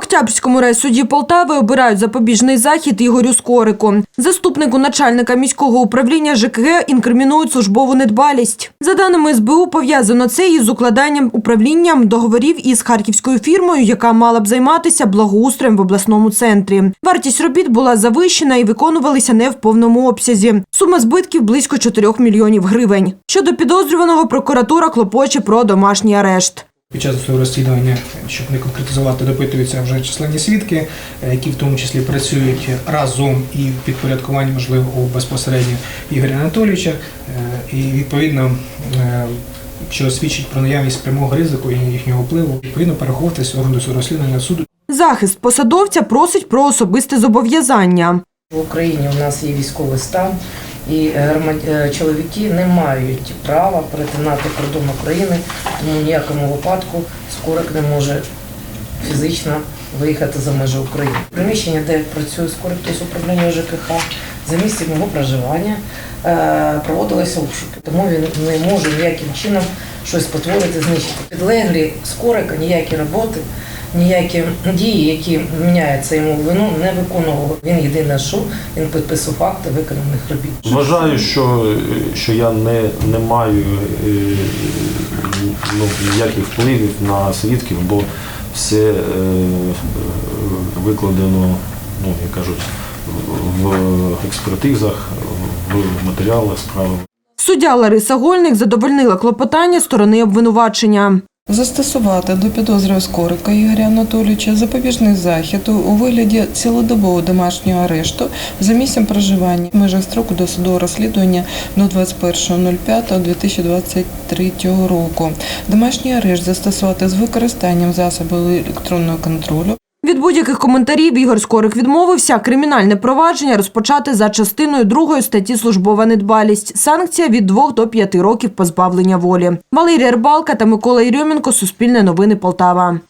Октябрьському райсуді Полтави обирають запобіжний захід Ігорю Скорику. Заступнику начальника міського управління ЖКГ інкримінують службову недбалість. За даними СБУ, пов'язано це із укладанням управлінням договорів із харківською фірмою, яка мала б займатися благоустроєм в обласному центрі. Вартість робіт була завищена і виконувалися не в повному обсязі. Сума збитків близько 4 мільйонів гривень. Щодо підозрюваного, прокуратура клопоче про домашній арешт. Під час свого розслідування, щоб не конкретизувати, допитуються вже численні свідки, е, які в тому числі працюють разом і в підпорядкуванні, можливо, безпосередньо Ігоря Анатолійовича. Е, І відповідно, е, що свідчить про наявність прямого ризику і їхнього впливу, відповідно переховуватися органу цього розслідування суду. Захист посадовця просить про особисте зобов'язання. В Україні у нас є військовий стан, і е, е, чоловіки не мають права перетинати кордон України, тому в ніякому випадку скорик не може фізично виїхати за межі України. Приміщення, де працює скорик, тобто управління ЖКХ, за місцем його проживання е, проводилися обшуки, тому він не може ніяким чином щось потворити, знищити. Підлеглі скорика ніякі роботи. Ніякі дії, які міняються йому в вину, не виконував. Він єдине, що він підписував факти виконаних робіт. Вважаю, що, що я не, не маю е, ну, ніяких впливів на свідків, бо все е, викладено, ну, як кажуть, в експертизах, в матеріалах справи. Суддя Лариса Гольник задовольнила клопотання сторони обвинувачення. Застосувати до підозри Скорика Ігоря Анатолійовича запобіжний захід у вигляді цілодобового домашнього арешту за місцем проживання в межах строку досудового розслідування до 21.05.2023 року. Домашній арешт застосувати з використанням засобів електронного контролю Від будь-яких коментарів Ігор Скорик відмовився. Кримінальне провадження розпочати за частиною 2 статті «Службова недбалість». Санкція від 2 до 5 років позбавлення волі. Валерія Рибалка та Микола Єрьоменко. Суспільне новини Полтава.